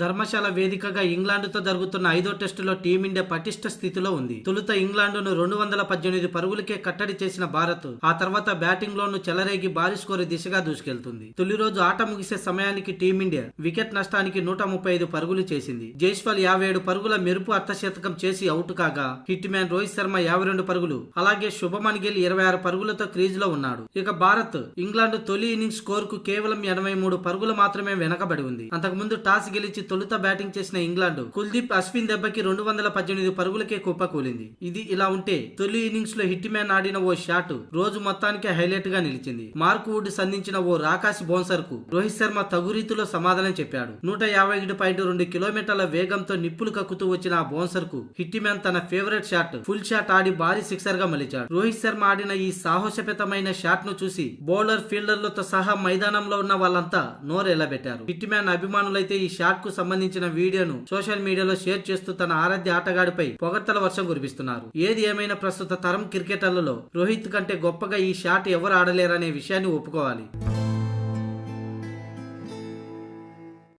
ధర్మశాల వేదికగా ఇంగ్లాండ్తో జరుగుతున్న ఐదో టెస్టులో టీమిండియా పటిష్ట స్థితిలో ఉంది. తొలుత ఇంగ్లాండ్ను రెండు వందల పద్దెనిమిది పరుగులకే కట్టడి చేసిన భారత్ ఆ తర్వాత బ్యాటింగ్లోను చెలరేగి భారీ స్కోరు దిశగా దూసుకెళ్తుంది. తొలి రోజు ఆట ముగిసే సమయానికి టీమిండియా వికెట్ నష్టానికి నూట ముప్పై ఐదు పరుగులు చేసింది. జైస్వాల్ యాభై ఏడు పరుగుల మెరుపు అర్ధశతకం చేసి అవుట్ కాగా హిట్ మ్యాన్ రోహిత్ శర్మ యాభై రెండు పరుగులు అలాగే శుభమన్ గిల్ ఇరవై ఆరు పరుగులతో క్రీజ్లో ఉన్నాడు. ఇక భారత్ ఇంగ్లాండ్ తొలి ఇన్నింగ్స్ స్కోర్కు కేవలం ఎనభై మూడు పరుగులు మాత్రమే వెనకబడి ఉంది. అంతకుముందు టాస్ గెలిచి తొలుత బ్యాటింగ్ చేసిన ఇంగ్లాండ్ కుల్దీప్ అశ్విన్ దెబ్బకి రెండు వందల పద్దెనిమిది పరుగులకే కుప్పకూలింది. ఇది ఇలా ఉంటే తొలి ఇన్నింగ్స్లో హిట్ మ్యాన్ ఆడిన ఓ షాట్ రోజు మొత్తానికి హైలైట్గా నిలిచింది. మార్క్ వుడ్ సంధించిన ఓ రాకాశ్ బౌన్సర్కు రోహిత్ శర్మ తగు రీతిలో సమాధానం చెప్పాడు. నూట యాభై ఒకటి పాయింట్ రెండు కిలోమీటర్ల వేగంతో నిప్పులు కక్కుతూ వచ్చిన ఆ బౌన్సర్కు హిట్ మ్యాన్ తన ఫేవరెట్ షాట్ ఫుల్ షాట్ ఆడి భారీ సిక్సర్గా మలిచాడు. రోహిత్ శర్మ ఆడిన ఈ సాహసపేతమైన షాట్ను చూసి బౌలర్ ఫీల్డర్లతో సహా మైదానంలో ఉన్న వాళ్ళంతా నోరెళ్ళబెట్టారు హిట్ మ్యాన్ అభిమానులైతే ఈ షాట్ కు సంబంధించిన వీడియోను సోషల్ మీడియాలో షేర్ చేస్తూ తన ఆరాధ్య ఆటగాడిపై పొగడ్తల వర్షం కురిపిస్తున్నారు. ఏది ఏమైనా ప్రస్తుత తరం క్రికెటర్లలో రోహిత్ కంటే గొప్పగా ఈ షాట్ ఎవరు ఆడలేరనే విషయాన్ని ఒప్పుకోవాలి.